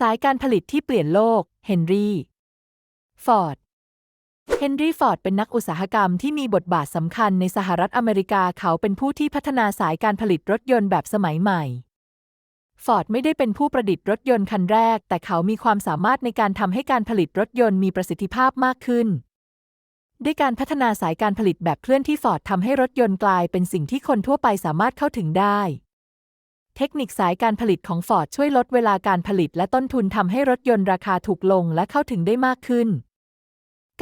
สายการผลิตที่เปลี่ยนโลก เฮนรี่ ฟอร์ด เฮนรี่ ฟอร์ด เป็นนักอุตสาหกรรมที่มีบทบาทสำคัญในสหรัฐอเมริกา เขาเป็นผู้ที่พัฒนาสายการผลิตรถยนต์แบบสมัยใหม่ ฟอร์ดไม่ได้เป็นผู้ประดิษฐ์รถยนต์คันแรก แต่เขามีความสามารถในการทำให้การผลิตรถยนต์มีประสิทธิภาพมากขึ้น ด้วยการพัฒนาสายการผลิตแบบเคลื่อนที่ฟอร์ดทำให้รถยนต์กลายเป็นสิ่งที่คนทั่วไปสามารถเข้าถึงได้ เทคนิคสายการผลิตของฟอร์ดช่วยลดเวลาการผลิตและต้นทุนทำให้รถยนต์ราคาถูกลงและเข้าถึงได้มากขึ้น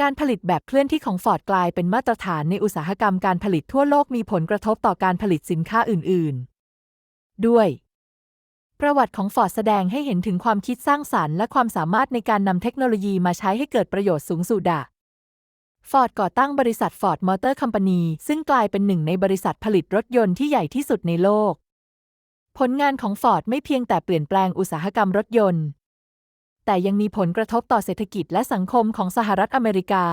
การผลิตแบบเคลื่อนที่ของฟอร์ดกลายเป็นมาตรฐานในอุตสาหกรรมการผลิตทั่วโลกมีผลกระทบต่อการผลิตสินค้าอื่น ๆ ด้วย ประวัติของฟอร์ดแสดงให้เห็นถึงความคิดสร้างสรรค์และความสามารถในการนำเทคโนโลยีมาใช้ให้เกิดประโยชน์สูงสุดอะฟอร์ดก่อตั้งบริษัทฟอร์ดมอเตอร์คัมพานีซึ่งกลายเป็นหนึ่งในบริษัทผลิตรถยนต์ที่ใหญ่ที่สุดในโลก ผลงานของฟอร์ดไม่เพียงแต่เปลี่ยนแปลงอุตสาหกรรมรถยนต์ แต่ยังมีผลกระทบต่อเศรษฐกิจและสังคมของสหรัฐอเมริกา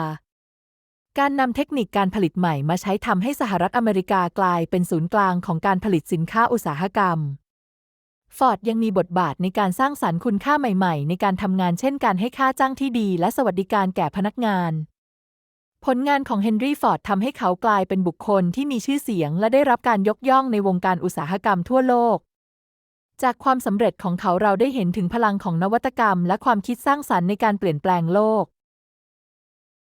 การนำเทคนิคการผลิตใหม่มาใช้ทำให้สหรัฐอเมริกากลายเป็นศูนย์กลางของการผลิตสินค้าอุตสาหกรรมฟอร์ดยังมีบทบาทในการสร้างสรรค์คุณค่าใหม่ๆ ในการทำงานเช่นการให้ค่าจ้างที่ดีและสวัสดิการแก่พนักงาน ผลงานของเฮนรี่ฟอร์ดทำให้เขากลายเป็นบุคคลที่มีชื่อเสียง และได้รับการยกย่องในวงการอุตสาหกรรมทั่วโลก จากความสำเร็จของเขาเราได้เห็นถึงพลังของนวัตกรรม และความคิดสร้างสรรค์ในการเปลี่ยนแปลงโลก